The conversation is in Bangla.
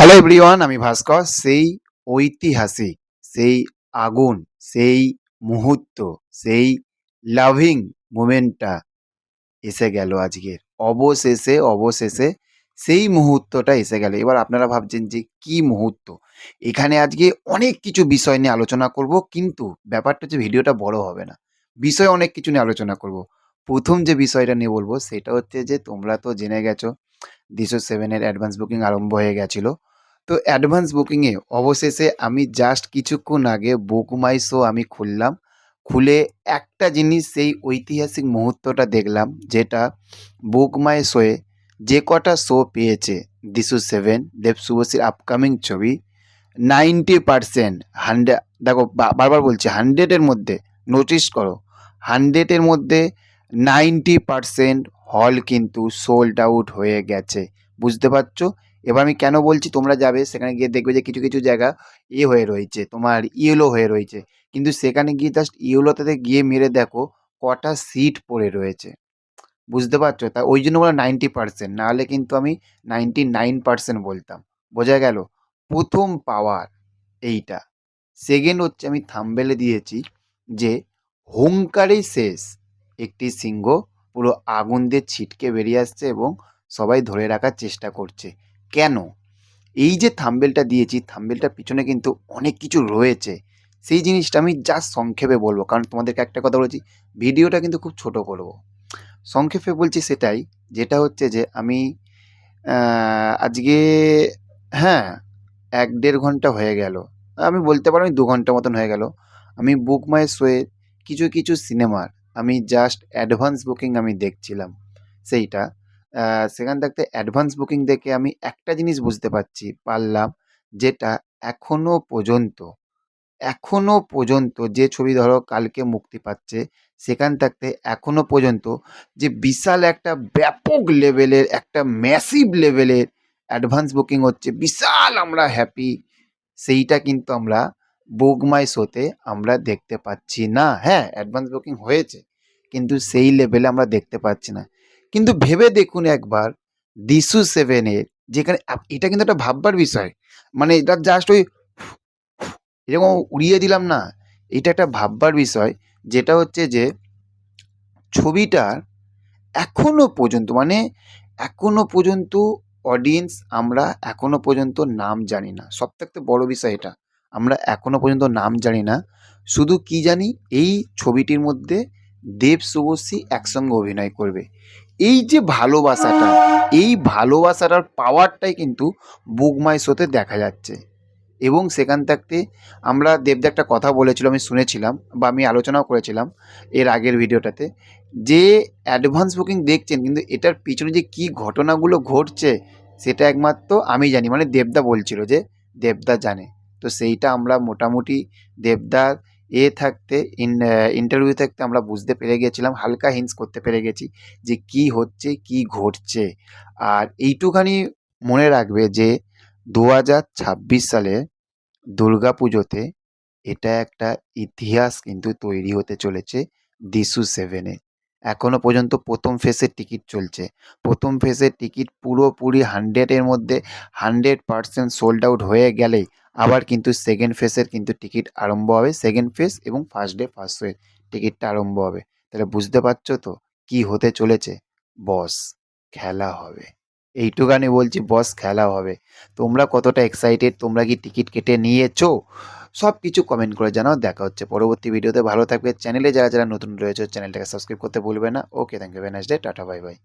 হ্যালো এভরিওয়ান আমি ভাস্কর। সেই ঐতিহাসিক, সেই আগুন, সেই মুহূর্ত, সেই লাভিং মুমেন্টটা এসে গেল আজকের। অবশেষে অবশেষে সেই মুহূর্তটা এসে গেল। এবার আপনারা ভাবছেন যে কি মুহূর্ত? এখানে আজকে অনেক কিছু বিষয় নিয়ে আলোচনা করব, কিন্তু ব্যাপারটা হচ্ছে ভিডিওটা বড় হবে না, বিষয় অনেক কিছু নিয়ে আলোচনা করব। প্রথম যে বিষয়টা নিয়ে বলব, সেটা হচ্ছে যে তোমরা তো জেনে গেছো দিশো সেভেনের অ্যাডভান্স বুকিং আরম্ভ হয়ে গেছিল। তো অ্যাডভান্স বুকিংয়ে অবশেষে আমি জাস্ট কিছুক্ষণ আগে বুক মাই শো আমি খুললাম। খুলে একটা জিনিস সেই ঐতিহাসিক মুহূর্তটা দেখলাম, যেটা বুক মাই শোয়ে যে কটা শো পেয়েছে দিশু সেভেন দেব শুভশ্রীর আপকামিং ছবি নাইনটি পারসেন্ট হান্ড্রেড দেখো বারবার বলছি হান্ড্রেডের মধ্যে নোটিস করো হান্ড্রেডের মধ্যে নাইনটি পারসেন্ট হল কিন্তু সোল্ড আউট হয়ে গেছে, বুঝতে পারছ? এবার আমি কেন বলছি তোমরা যাবে, সেখানে গিয়ে দেখবে যে কিছু কিছু জায়গা এ হয়ে রয়েছে, তোমার ইয়েলো হয়ে রয়েছে। কিন্তু সেখানে গিয়ে জাস্ট ইয়েলোতে গিয়ে মেরে দেখো, কটা সিট পড়ে রয়েছে। বুঝতে পারছ? তা ওই জন্য বলা নাইনটি পার্সেন্ট নাহলে কিন্তু আমি নাইনটি নাইন পার্সেন্ট বলতাম। বোঝা গেল? প্রথম পাওয়ার এইটা। সেকেন্ড হচ্ছে আমি থাম্বেলে দিয়েছি যে হুঙ্কারেই শেষ। একটি সিংহ পুরো আগুন দিয়ে ছিটকে বেরিয়ে আসছে এবং সবাই ধরে রাখার চেষ্টা করছে। কেন? এই যে থাম্বেলটা দিয়েছি, থাম্বেলটার পিছনে কিন্তু অনেক কিছু রয়েছে। সেই জিনিসটা আমি জাস্ট সংক্ষেপে বলব, কারণ তোমাদেরকে একটা কথা বলেছি, ভিডিওটা কিন্তু খুব ছোট করব সংক্ষেপে বলছি সেটাই, যেটা হচ্ছে যে আমি আজকে হ্যাঁ এক দেড় ঘণ্টা হয়ে গেল। আমি বলতে পারো আমি দু ঘণ্টা মতন হয়ে গেল। আমি বুক মাই শোয়ে কিছু কিছু সিনেমার আমি জাস্ট অ্যাডভান্স বুকিং আমি দেখছিলাম। সেইটা। সেখান থাকতে অ্যাডভান্স বুকিং দেখে আমি একটা জিনিস বুঝতে পারছি, পারলাম যেটা এখনও পর্যন্ত এখনও পর্যন্ত যে ছবি ধরো কালকে মুক্তি পাচ্ছে, সেখান থাকতে এখনও পর্যন্ত যে বিশাল একটা ব্যাপক লেভেলের একটা ম্যাসিভ লেভেলের অ্যাডভান্স বুকিং হচ্ছে, বিশাল আমরা হ্যাপি সেইটা কিন্তু আমরা বুকমাই শোতে আমরা দেখতে পাচ্ছি না। হ্যাঁ অ্যাডভান্স বুকিং হয়েছে, কিন্তু সেই লেভেলে আমরা দেখতে পাচ্ছি না। কিন্তু ভেবে দেখুন একবার দিশু সেভেনের যেখানে এটা কিন্তু একটা ভাববার বিষয়। মানে এটা জাস্ট ওই এরকম উড়িয়ে দিলাম না। এটা একটা ভাববার বিষয়, যেটা হচ্ছে যে ছবিটার এখনও পর্যন্ত মানে এখনও পর্যন্ত অডিয়েন্স আমরা এখনও পর্যন্ত নাম জানি না। সব থেকে বড় বিষয় এটা, আমরা এখনও পর্যন্ত নাম জানি না। শুধু কি জানি, এই ছবিটির মধ্যে দেব শুভশ্রী একসঙ্গে অভিনয় করবে। এই যে ভালোবাসাটা, এই ভালোবাসাটার পাওয়ারটাই কিন্তু বুকমাই শোতে দেখা যাচ্ছে। এবং সেখান থাকতে আমরা দেবদা একটা কথা বলেছিল, আমি শুনেছিলাম বা আমি আলোচনাও করেছিলাম এর আগের ভিডিওটাতে যে অ্যাডভান্স বুকিং দেখছেন, কিন্তু এটার পিছনে যে কী ঘটনাগুলো ঘটছে সেটা একমাত্র আমি জানি। মানে দেবদা বলছিল যে দেবদা জানে। তো সেইটা আমরা মোটামুটি দেবদার এ থাকতে, ইন ইন্টারভিউ থাকতে আমরা বুঝতে পেরে গেছিলাম, হালকা হিন্স করতে পেরে গেছি যে কি হচ্ছে, কি ঘটছে। আর এইটুখানি মনে রাখবে যে দু হাজার ছাব্বিশ সালে দুর্গা পুজোতে এটা একটা ইতিহাস কিন্তু তৈরি হতে চলেছে দিশু সেভেনে এখনও পর্যন্ত প্রথম ফেসের টিকিট চলছে। প্রথম ফেসের টিকিট পুরোপুরি হান্ড্রেডের মধ্যে হান্ড্রেড পার্সেন্ট সোল্ড আউট হয়ে গেলেই আবার কিন্তু সেকেন্ড ফেসের কিন্তু টিকিট আরম্ভ হবে। সেকেন্ড ফেস এবং ফার্স্ট ডে ফার্স্ট শোয়ের টিকিটটা আরম্ভ হবে। তাহলে বুঝতে পারছ তো কি হতে চলেছে? বস, খেলা হবে। এইটুখানি বলছি বস, খেলা হবে। তোমরা কতটা এক্সাইটেড তোমরা কি টিকিট কেটে নিয়েছো? সব কিছু কমেন্ট করে জানাও। দেখা হচ্ছে পরবর্তী ভিডিওতে ভালো থাকবে। চ্যানেলে যারা যারা নতুন রয়েছে, চ্যানেলটাকে সাবস্ক্রাইব করতে ভুলবে না। Okay thank you very nice day tata bye bye